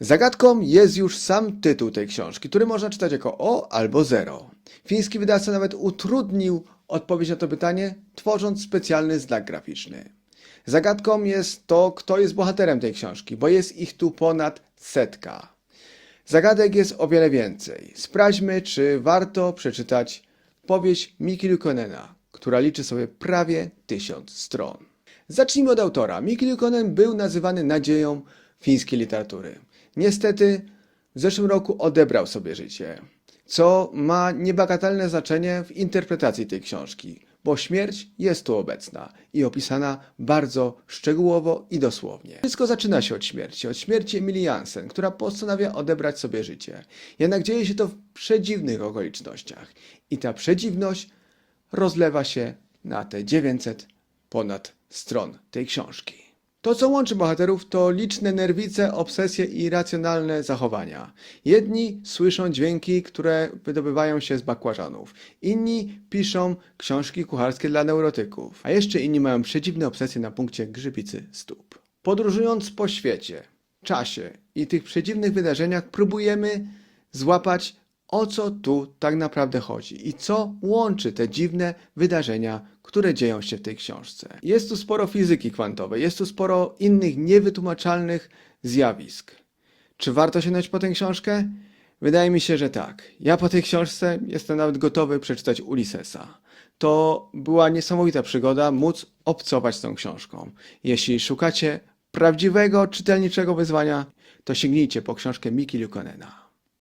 Zagadką jest już sam tytuł tej książki, który można czytać jako O albo Zero. Fiński wydawca nawet utrudnił odpowiedź na to pytanie, tworząc specjalny znak graficzny. Zagadką jest to, kto jest bohaterem tej książki, bo jest ich tu ponad setka. Zagadek jest o wiele więcej. Sprawdźmy, czy warto przeczytać powieść Miki Lukonena, która liczy sobie prawie tysiąc stron. Zacznijmy od autora. Miki Lukonen był nazywany nadzieją fińskiej literatury. Niestety w zeszłym roku odebrał sobie życie, co ma niebagatelne znaczenie w interpretacji tej książki, bo śmierć jest tu obecna i opisana bardzo szczegółowo i dosłownie. Wszystko zaczyna się od śmierci, od śmierci Emily Jansen, która postanawia odebrać sobie życie. Jednak dzieje się to w przedziwnych okolicznościach i ta przedziwność rozlewa się na te 900 ponad stron tej książki. To, co łączy bohaterów, to liczne nerwice, obsesje i irracjonalne zachowania. Jedni słyszą dźwięki, które wydobywają się z bakłażanów. Inni piszą książki kucharskie dla neurotyków. A jeszcze inni mają przedziwne obsesje na punkcie grzybicy stóp. Podróżując po świecie, czasie i tych przedziwnych wydarzeniach, próbujemy złapać o co tu tak naprawdę chodzi i co łączy te dziwne wydarzenia, które dzieją się w tej książce. Jest tu sporo fizyki kwantowej, jest tu sporo innych niewytłumaczalnych zjawisk. Czy warto sięgnąć po tę książkę? Wydaje mi się, że tak. Ja po tej książce jestem nawet gotowy przeczytać Ulyssesa. To była niesamowita przygoda móc obcować z tą książką. Jeśli szukacie prawdziwego czytelniczego wyzwania, to sięgnijcie po książkę Miki Lukonena.